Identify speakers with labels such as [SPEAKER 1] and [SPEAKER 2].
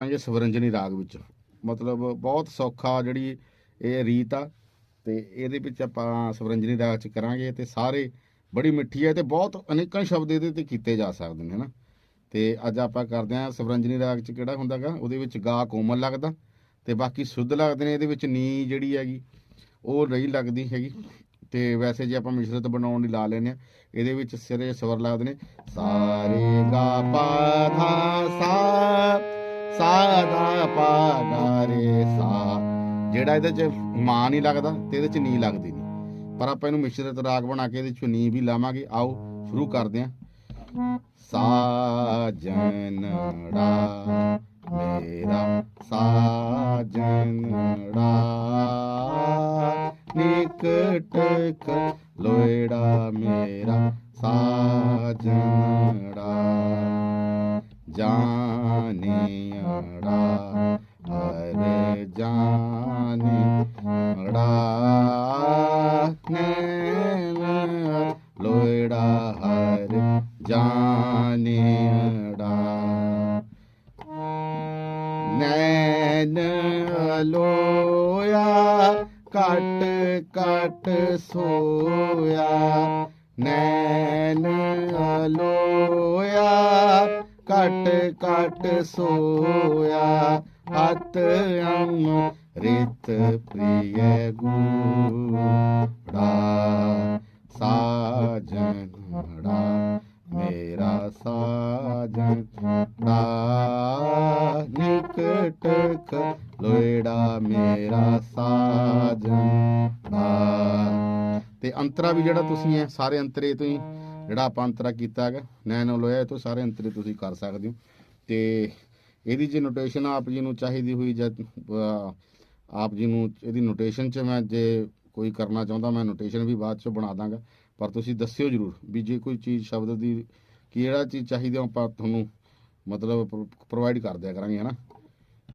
[SPEAKER 1] ਕਰਾਂਗੇ ਸਵਰੰਜਨੀ ਰਾਗ ਵਿੱਚ। ਮਤਲਬ ਬਹੁਤ ਸੌਖਾ ਜਿਹੜੀ ਇਹ ਰੀਤ ਆ, ਤੇ ਇਹਦੇ ਵਿੱਚ ਆਪਾਂ ਸਵਰੰਜਨੀ ਰਾਗ ਚ ਕਰਾਂਗੇ ਤੇ ਸਾਰੇ ਬੜੀ ਮਿੱਠੀ ਹੈ ਤੇ ਬਹੁਤ ਅਨੇਕਾਂ ਸ਼ਬਦ ਇਹਦੇ ਤੇ ਕੀਤੇ ਜਾ ਸਕਦੇ ਨੇ, ਹਨਾ? ਤੇ ਅੱਜ ਆਪਾਂ ਕਰਦੇ ਹਾਂ ਸਵਰੰਜਨੀ ਰਾਗ ਚ ਕਿਹੜਾ ਹੁੰਦਾਗਾ? ਉਹਦੇ ਵਿੱਚ ਗਾ ਕੋਮਲ ਲੱਗਦਾ ਤੇ ਬਾਕੀ ਸੁੱਧ ਲੱਗਦੇ ਨੇ, ਇਹਦੇ ਵਿੱਚ ਨੀ ਜਿਹੜੀ ਹੈਗੀ, ਉਹ ਨਹੀਂ ਲੱਗਦੀ ਹੈਗੀ। ਤੇ ਵੈਸੇ ਜੇ ਆਪਾਂ ਮਿਸ਼ਰਤ ਬਣਾਉਣ ਲਈ ਲਾ ਲੈਨੇ ਆ ਇਹਦੇ ਵਿੱਚ ਸਿਰੇ ਸਵਰ ਲੱਗਦੇ ਨੇ, ਸਾਰੇ ਗਾ ਪਾ ਧਾ ਸਾ ਸਾ ਦਾ ਪਾ ਗਾ ਰੇ ਸਾ। ਜਿਹੜਾ ਇਹਦੇ ਚ ਮਾਂ ਨਹੀਂ ਲੱਗਦਾ ਤੇ ਇਹਦੇ ਚ ਨੀ ਲੱਗਦੀ ਨਹੀਂ ਪਰ ਆਪਾਂ ਇਹਨੂੰ ਮਿਸ਼ਰਤ ਰਾਗ ਬਣਾ ਕੇ ਇਹਦੇ ਚ ਨੀ ਵੀ ਲਾਵਾਂਗੇ। ਆਓ, ਸ਼ੁਰੂ ਕਰਦੇ ਹਾਂ ਸਾਜਨੜਾ ਮੇਰਾ ਸਾਜਨੜਾ ਨਿਕਟ ਲੋਇੜਾ ਮੇਰਾ ਸਾਜਨੜਾ ਜਾਣਿਆੜਾ ਹਰ ਜਾਣਿਆੜਾ ਨੈਣ ਲੋਇੜਾ ਹਰ ਜਾਣਿਆੜਾ ਨੈਣ ਲੋਇਆ ਕਟ ਕਟ ਸੋਇਆ ਨੈਣ ਲੋਇਆ ਘਟ ਕਟ ਸੋਇਆ। ਹਤ ਅੰਮ੍ਰਿਤ ਪ੍ਰਿਯ ਗੂੜਾ ਸਾਜਨੜਾ ਮੇਰਾ ਸਾਜਨ ਸਾਜਨੜਾ ਨਿਕਟਕ ਲੋਇੜਾ, ਮੇਰਾ ਸਾਜਨੜਾ ਤੇ ਅੰਤਰਾ ਵੀ ਜਿਹੜਾ ਤੁਸੀਂ ਹੈ, ਸਾਰੇ ਅੰਤਰੇ ਤੋਂ ਹੀ ਜਿਹੜਾ ਆਪਾਂ ਅੰਤਰਾ ਕੀਤਾ ਹੈਗਾ ਨੈਨੋ ਲੋਇਆ, ਇਹ ਤੋਂ ਸਾਰੇ ਅੰਤਰੇ ਤੁਸੀਂ ਕਰ ਸਕਦੇ ਹੋ। ਤੇ ਇਹਦੀ ਜੇ ਨੋਟੇਸ਼ਨ ਆਪ ਜੀ ਨੂੰ ਚਾਹੀਦੀ ਹੋਈ ਜਾਂ ਆਪ ਜੀ ਨੂੰ ਇਹਦੀ ਨੋਟੇਸ਼ਨ 'ਚ ਮੈਂ ਜੇ ਕੋਈ ਕਰਨਾ ਚਾਹੁੰਦਾ, ਮੈਂ ਨੋਟੇਸ਼ਨ ਵੀ ਬਾਅਦ 'ਚ ਬਣਾ ਦਾਂਗਾ। ਪਰ ਤੁਸੀਂ ਦੱਸਿਓ ਜਰੂਰ ਵੀ ਜੇ ਕੋਈ ਚੀਜ਼ ਸ਼ਬਦ ਦੀ, ਕਿਹੜਾ ਚੀਜ਼ ਚਾਹੀਦੀ ਆ, ਆਪਾਂ ਤੁਹਾਨੂੰ ਮਤਲਬ ਪ੍ਰੋਵਾਈਡ ਕਰ ਦਿਆ ਕਰਾਂਗੇ, ਹਨਾ?